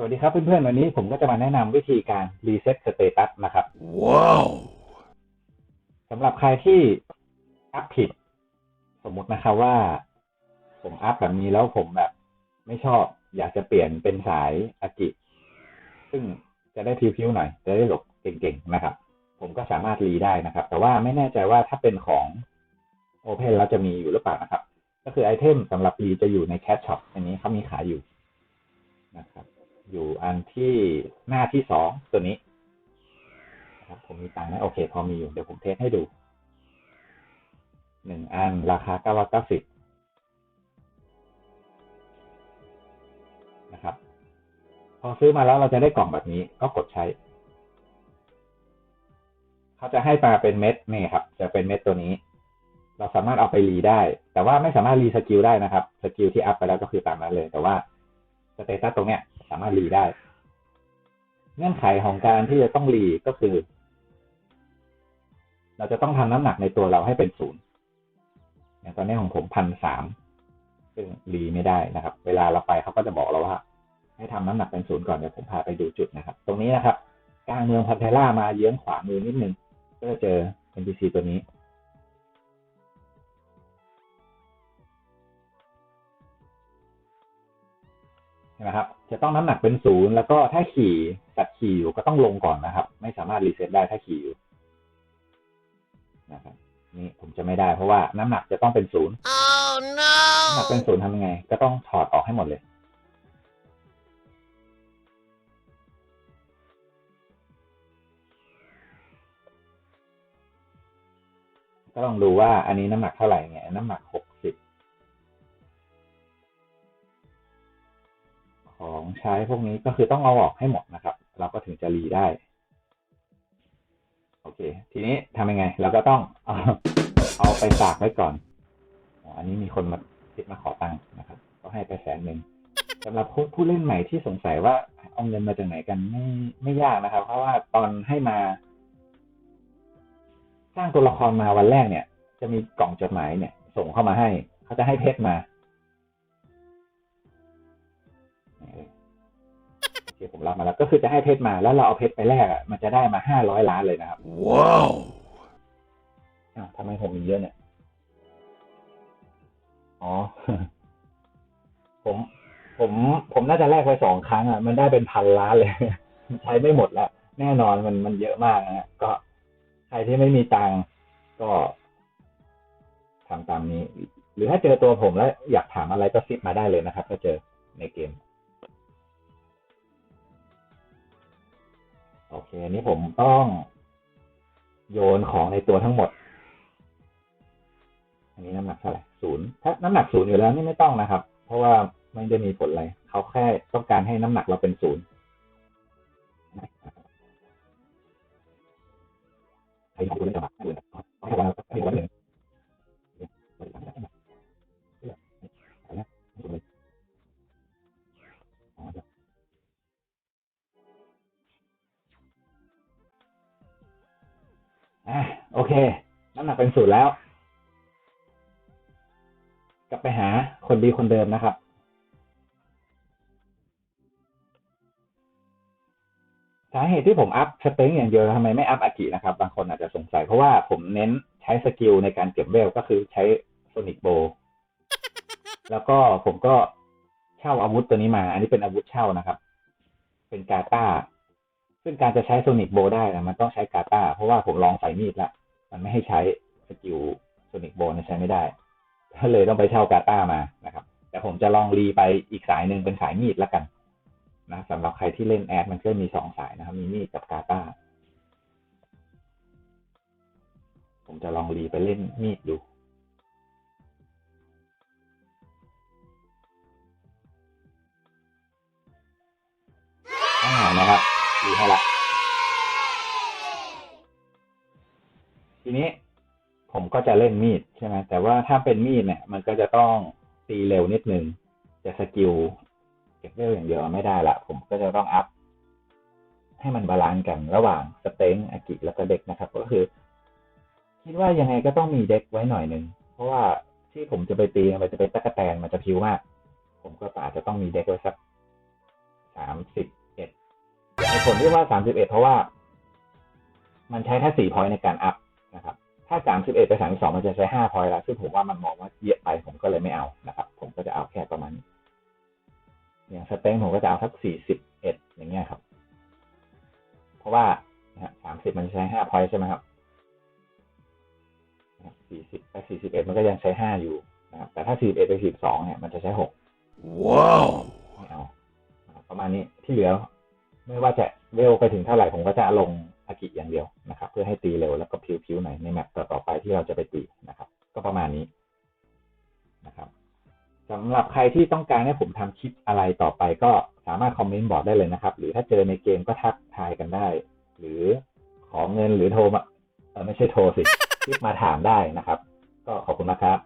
สวัสดีครับเพื่อนๆ วันนี้ผมก็จะมาแนะนำวิธีการรีเซ็ตสเตตัสนะครับ Wow. สำหรับใครที่อัพผิด สมมุตินะครับว่า ผมอัพแบบนี้แล้วผมแบบไม่ชอบอยากจะเปลี่ยนเป็นสายอากิ ซึ่งจะได้พิวๆหน่อย จะได้หลบเก่งๆนะครับ ผมก็สามารถรีได้นะครับ แต่ว่าไม่แน่ใจว่าถ้าเป็นของ Open แล้วจะมีอยู่หรือเปล่านะครับ ก็คือไอเทมสำหรับรีจะอยู่ในแคชช็อปอันนี้เขามีขายอยู่นะครับ อยู่อันที่หน้าที่สองตัวนี้ครับผมมีตังค์นะโอเค พอมีอยู่เดี๋ยวผมเทสให้ดูหนึ่งอันราคาเก้าร้อยเก้าสิบนะครับ พอซื้อมาแล้วเราจะได้กล่องแบบนี้ก็กดใช้ เขาจะให้มาเป็นเม็ดนี่ครับ จะเป็นเม็ดตัวนี้ เราสามารถเอาไปรีได้ แต่ว่าไม่สามารถรีสกิลได้นะครับ สกิลที่อัพไปแล้วก็คือตามนั้นเลย แต่ว่าสเตตัสตรงเนี้ย สามารถรีได้ เงื่อนไขของการที่จะต้องรีก็คือ เราจะต้องทำน้ำหนักในตัวเราให้เป็นศูนย์อย่างตอนนี้ของผมพันสามซึ่งรีไม่ได้นะครับ เวลาเราไปเขาก็จะบอกเราว่า ให้ทำน้ำหนักเป็นศูนย์ก่อนเดี๋ยวผมพาไปดูจุดนะครับ ตรงนี้นะครับกลางเมืองพัทล่ามาเยื้องขวามือนิดนึงก็จะเจอ NPC ตัวนี้ ใช่ไหมครับ จะต้องน้ำหนักเป็นศูนย์แล้วก็ถ้าขี่ตัดขี่อยู่ก็ต้องลงก่อนนะครับ ไม่สามารถรีเซ็ตได้ถ้าขี่อยู่นะครับนี่ผมจะไม่ได้เพราะว่าน้ำหนักจะต้องเป็นศูนย์ Oh น้ำหนักเป็นศูนย์ทำยังไง ก็ต้องถอดออกให้หมดเลยก็ลองดูว่าอันนี้น้ำหนักเท่าไหร่เนี่ยน้ำหนักหก ใช้พวกนี้ก็คือต้องเอาออกให้หมดนะครับ เราก็ถึงจะรีได้ โอเค ทีนี้ทำยังไง เราก็ต้องเอาไปฝากไว้ก่อนอ๋ออันนี้มีคนมาคิดมาขอตังค์นะครับ ก็ให้ไปแสนหนึ่งสำหรับผู้ผู้เล่นใหม่ที่สงสัยว่าเอาเงินมาจากไหนกันไม่ไม่ยากนะครับ เพราะว่าตอนให้มา สร้างตัวละครมาวันแรกเนี่ย จะมีกล่องจดหมายเนี่ย ส่งเข้ามาให้ เขาจะให้เพชรมา เคผมรับมาแล้ว ก็คือจะให้เพชรมาแล้วเราเอาเพชรไปแลกอะมันจะได้มาห้าร้อยล้านเลยนะครับ Wow. อ้าวทำไมผมมีเยอะเนี่ย อ๋อ ผม ผม ผมน่าจะแลกไปสองครั้งอะ มันได้เป็นพันล้านเลย ใช้ไม่หมดแล้วแน่นอนมันมันเยอะมากนะฮะก็ใครที่ไม่มีตังค์ก็ทำตามนี้ หรือถ้าเจอตัวผมแล้วอยากถามอะไรก็ซิปมาได้เลยนะครับ ถ้าเจอในเกม โอเค อันนี้ผมต้องโยนของในตัวทั้งหมด อันนี้น้ำหนักเท่าไหร่ศูนย์ถ้าน้ำหนักศูนย์อยู่แล้วนี่ไม่ต้องนะครับ เพราะว่าไม่ได้มีผลอะไร เขาแค่ต้องการให้น้ำหนักเราเป็นศูนย์ใครของคุณเล่นจังหวะให้ดูนะเอาให้ อะโอเค น้ำหนักเป็นศูนย์แล้ว กลับไปหาคนดีคนเดิมนะครับ สาเหตุที่ผมอัพสเต็งอย่างเดียวทำไมไม่อัพอากินะครับ บางคนอาจจะสงสัยเพราะว่าผมเน้นใช้สกิลในการเก็บเวลก็คือใช้โซนิกโบ แล้วก็ผมก็เช่าอาวุธตัวนี้มา อันนี้เป็นอาวุธเช่านะครับ เป็นกาตา ซึ่งการจะใช้โซนิกโบได้นะมันต้องใช้กาตาเพราะว่าผมลองใส่มีดแล้วมันไม่ให้ใช้สกิลโซนิกโบนะใช้ไม่ได้ก็เลยต้องไปเช่ากาตามานะครับ แต่ผมจะลองรีไปอีกสายหนึ่งเป็นสายมีดแล้วกันนะสำหรับใครที่เล่นแอดมันก็มีสองสายนะครับ มีมีดกับกาตาผมจะลองรีไปเล่นมีดดูอ่านะครับ รีให้ละทีนี้ผมก็จะเล่นมีดใช่ไหมแต่ว่าถ้าเป็นมีดเนี่ย มันก็จะต้องตีเร็วนิดนึงจะสกิลเก็บเวลอย่างเดียวไม่ได้ละผมก็จะต้องอัพ ให้มันบาลานซ์กันระหว่างสเต็งอากิแล้วก็เด็กนะครับ ก็คือ คิดว่ายังไงก็ต้องมีเด็กไว้หน่อยหนึ่งเพราะว่าที่ผมจะไปตีมันจะเป็นตะกแตนมันจะพิวมาก ผมก็อาจจะต้องมีเด็กไว้สักสามสิบ เอ็ดในผลที่ว่าสามสิบเอ็ดเพราะว่า มันใช้แค่สี่พอยต์ในการอัพนะครับ ถ้าสามสิบเอ็ดไปสามสองมันจะใช้ห้าพอยต์แล้วซึ่งผมว่ามันมองว่าเยอะไปผมก็เลยไม่เอานะครับ ผมก็จะเอาแค่ประมาณนี้อย่างสเต็งผมก็จะเอาสักสี่สิบเอ็ดอย่างเงี้ยครับ เพราะว่าสามสิบมันใช้ห้าพอยต์ใช่ไหมครับสี่สิบไปสี่สิบเอ็ดมันก็ยังใช้ห้าอยู่นะครับแต่ถ้าสี่สิบเอ็ดไปสี่สองเนี่ยมันจะใช้หก Wow. ไม่เอานะครับประมาณนี้ที่เหลือ ไม่ว่าจะเวลไปถึงเท่าไหร่ผมก็จะลงอากิอย่างเดียวนะครับ เพื่อให้ตีเร็วแล้วก็พิวๆหน่อยในแมปต่อๆไปที่เราจะไปตีนะครับ ก็ประมาณนี้นะครับสำหรับใครที่ต้องการให้ผมทำคลิปอะไรต่อไปก็สามารถคอมเมนต์บอกได้เลยนะครับ หรือถ้าเจอในเกมก็ทักทายกันได้ หรือขอเงินหรือโทรมาเออไม่ใช่โทรสิคลิปมาถามได้นะครับ ก็ขอบคุณนะครับ